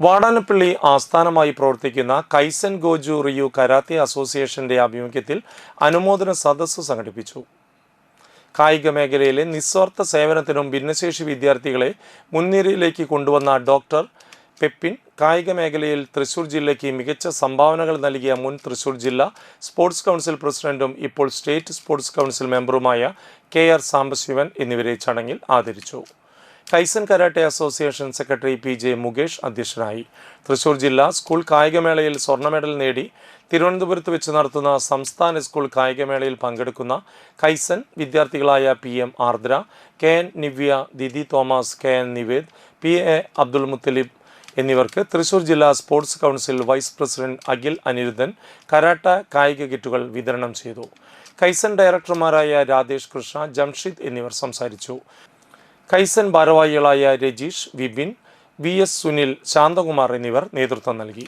വാടാനപ്പള്ളി ആസ്ഥാനമായി പ്രവർത്തിക്കുന്ന kaizen ഗോജു റിയു karate അസോസിയേഷന്റെ ആഭിമുഖ്യത്തിൽ അനുമോദന സദസ്സ് സംഘടിപ്പിച്ചു. കായിക മേഖലയിലെ നിസ്വാർത്ഥ സേവനത്തിനും ഭിന്നശേഷി വിദ്യാർത്ഥികളെ മുൻനിരയിലേക്ക് കൊണ്ടുവന്ന ഡോക്ടർ പെപ്പിൻ കായിക മേഖലയിൽ തൃശൂർ ജില്ലയ്ക്ക് മികച്ച സംഭാവനകൾ നൽകിയ മുൻ തൃശൂർ ജില്ലാ സ്പോർട്സ് കൗൺസിൽ പ്രസിഡന്റും ഇപ്പോൾ സ്റ്റേറ്റ് സ്പോർട്സ് കൗൺസിൽ മെമ്പറുമായ കെ ആർ സാംബശിവൻ എന്നിവരെ ചടങ്ങിൽ ആദരിച്ചു. Kaizen karate association secretary P J Mukesh അധ്യക്ഷനായി. തൃശൂർ ജില്ലാ സ്കൂൾ കായികമേളയിൽ സ്വർണ മെഡൽ നേടി തിരുവനന്തപുരത്ത് വെച്ച് നടത്തുന്ന സംസ്ഥാന സ്കൂൾ കായികമേളയിൽ പങ്കെടുക്കുന്ന Kaizen വിദ്യാർത്ഥികളായ P M Ardra K N Nivya Didi Thomas K N Nived P A Abdul Muthalib എന്നിവർക്ക് തൃശൂർ ജില്ലാ sports council vice president Akhil Anirudhan karate കായിക കിറ്റുകൾ വിതരണം ചെയ്തു. കൈസൻ ഡയറക്ടർമാരായ രാധേഷ് കൃഷ്ണ ജംഷിദ് എന്നിവർ സംസാരിച്ചു. കൈസൻ ഭാരവാഹികളായ രജീഷ് വിപിൻ വി എസ് സുനിൽ ശാന്തകുമാർ എന്നിവർ നേതൃത്വം നൽകി.